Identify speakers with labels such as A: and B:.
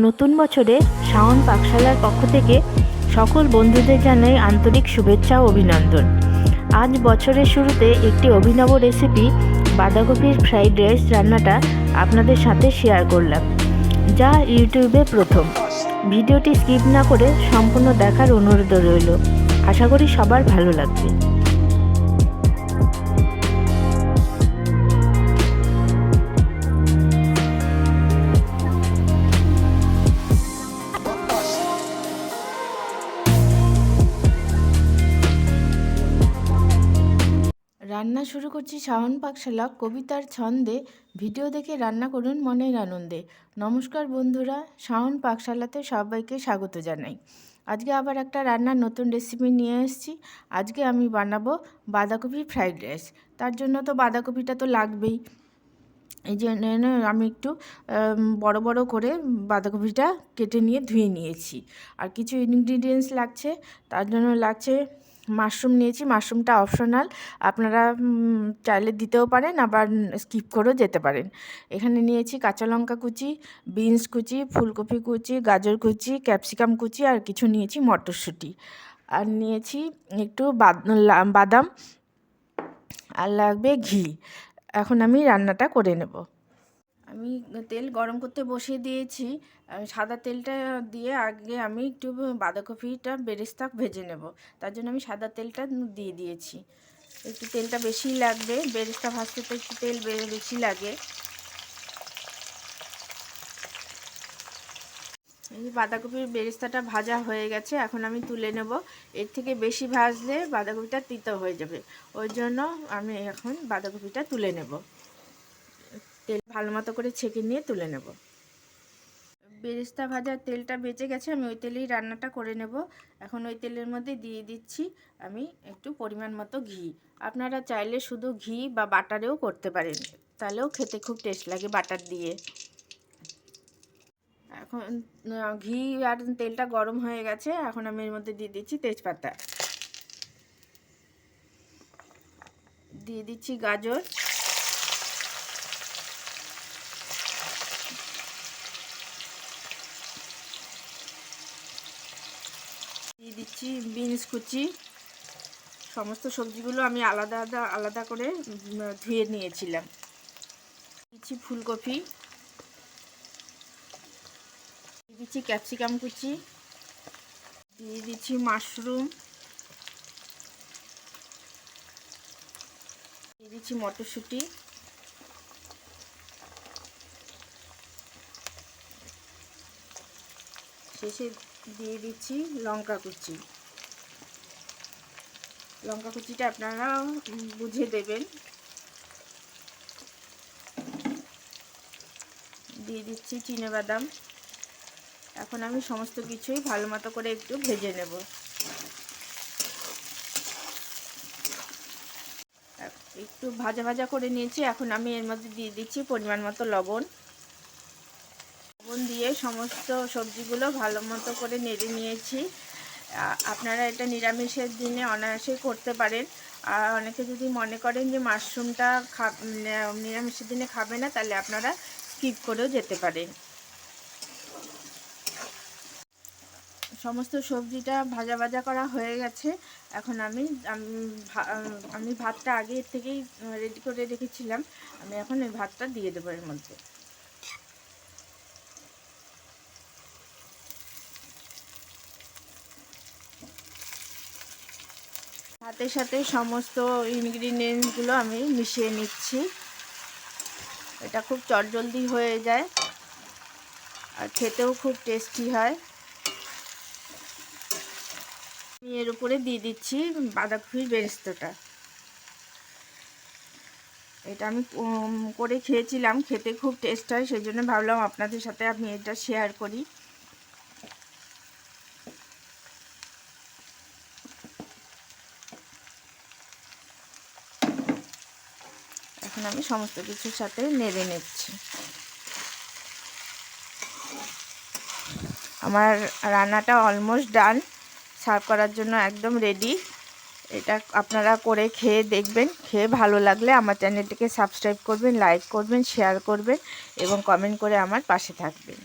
A: নতুন বছরে শাওন পাকশালার পক্ষ থেকে সকল বন্ধুদের জানাই আন্তরিক শুভেচ্ছা ও অভিনন্দন। আজ বছরের শুরুতে একটি অভিনব রেসিপি বাঁধাকপির ফ্রাইড রাইস রান্নাটা আপনাদের সাথে শেয়ার করলাম, যা ইউটিউবে প্রথম। ভিডিওটি স্কিপ না করে সম্পূর্ণ দেখার অনুরোধ রইল। আশা করি সবার ভালো লাগবে। রান্না শুরু করছি শাওন পাকশালা, কবিতার ছন্দে। ভিডিও দেখে রান্না করুন মনের আনন্দে। নমস্কার বন্ধুরা, শাওন পাকশালাতে সবাইকে স্বাগত জানাই। আজকে আবার একটা রান্নার নতুন রেসিপি নিয়ে এসেছি। আজকে আমি বানাবো বাঁধাকপি ফ্রাইড রাইস তার জন্য তো বাঁধাকপিটা তো লাগবেই। এই জন্য আমি একটু বড় বড় করে বাঁধাকপিটা কেটে নিয়ে ধুয়ে নিয়েছি। আর কিছু ইনগ্রিডিয়েন্টস লাগছে, তার জন্য লাগছে মাশরুম নিয়েছি, মাশরুমটা অপশনাল আপনারা চাইলে দিতেও পারেন, আবার স্কিপ করেও যেতে পারেন। এখানে নিয়েছি কাঁচা লঙ্কা কুচি বিনস কুচি, ফুলকপি কুচি, গাজর কুচি ক্যাপসিকাম কুচি, আর কিছু নিয়েছি মটরশুঁটি। আর নিয়েছি একটু বাদাম। আর লাগবে ঘি। এখন আমি রান্নাটা করে নেব। আমি তেল গরম করতে বসিয়ে দিয়েছি। সাদা তেলটা দিয়ে আগে আমি একটু বাঁধাকপিটা বেরেস্তা ভেজে নেব। তার জন্য আমি সাদা তেলটা দিয়ে দিয়েছি। একটু তেলটা বেশি লাগবে, বেরেস্তা ভাজতে তো একটু তেল বেশি লাগে। এই বাঁধাকপির বেরেস্তাটা ভাজা হয়ে গেছে, এখন আমি তুলে নেব। এর থেকে বেশি ভাজলে বাঁধাকপিটা তিতো হয়ে যাবে। ওই জন্য আমি এখন বাঁধাকপিটা তুলে নেব। তেল ভালো মতো করে ছেঁকে নিয়ে তুলে নেব। বেরেস্তা ভাজার তেলটা বেঁচে গেছে, আমি ওই তেলেই রান্নাটা করে নেব। এখন ওই তেলের মধ্যে দিয়ে দিচ্ছি আমি একটু পরিমাণ মতো ঘি। আপনারা চাইলে শুধু ঘি বা বাটারেও করতে পারেন, তাহলেও খেতে খুব টেস্ট লাগে বাটার দিয়ে। এখন ঘি আর তেলটা গরম হয়ে গেছে, এখন আমি এর মধ্যে দিয়ে দিচ্ছি তেজপাতা। দিয়ে দিচ্ছি গাজর। দিয়ে দিচ্ছি বিনস কুচি। সমস্ত সবজিগুলো আমি আলাদা আলাদা আলাদা করে ধুয়ে নিয়েছিলাম। দিচ্ছি ফুলকপি। দিয়ে দিচ্ছি ক্যাপসিকাম কুচি। দিয়ে দিচ্ছি মাশরুম। দিয়ে দিচ্ছি মটরশুঁটি। শেষে দিয়ে দিচ্ছি লঙ্কা কুচি। লঙ্কা কুচিটা আপনারা বুঝে দেবেন। দিয়ে দিচ্ছি বাদাম। এখন আমি সমস্ত কিছুই ভালো মতো করে একটু ভেজে নেব। এক- একটু ভাজা ভাজা করে নিয়েছি। এখন আমি এর মধ্যে দিয়ে দিচ্ছি পরিমাণ মতো লবণ। লবণ দিয়ে সমস্ত সবজিগুলো ভালো মতো করে নেড়ে নিয়েছি। আপনারা এটা নিরামিষের দিনে অনায়াসেই করতে পারেন। আর অনেকে যদি মনে করেন যে মাশরুমটা খা নিরামিষের দিনে খাবে না, তাহলে আপনারা স্কিপ করেও যেতে পারেন। সমস্ত সবজিটা ভাজা ভাজা করা হয়ে গেছে। এখন আমি আমি ভাতটা আগে থেকেই রেডি করে রেখেছিলাম। আমি এখন এই ভাতটা দিয়ে দেবো এর মধ্যে। ভাতের সাথে সমস্ত ইনগ্রিডিয়েন্টসগুলো আমি মিশিয়ে নিচ্ছি। এটা খুব চটজলদি হয়ে যায় আর খেতেও খুব টেস্টি হয়। আমি এর উপরে দিয়ে দিচ্ছি বাঁধাকপির বেরেস্তাটা। এটা আমি করে খেয়েছিলাম, খেতে খুব টেস্ট হয় সেই জন্য ভাবলাম আপনাদের সাথে আমি এটা শেয়ার করি। এখন আমি সমস্ত কিছুর সাথে নেড়ে নিচ্ছি। আমার রান্নাটা অলমোস্ট ডান সার্ভ করার জন্য একদম রেডি এটা আপনারা করে খেয়ে দেখবেন। খেয়ে ভালো লাগলে আমার চ্যানেলটিকে সাবস্ক্রাইব করবেন লাইক করবেন শেয়ার করবেন এবং কমেন্ট করে আমার পাশে থাকবেন।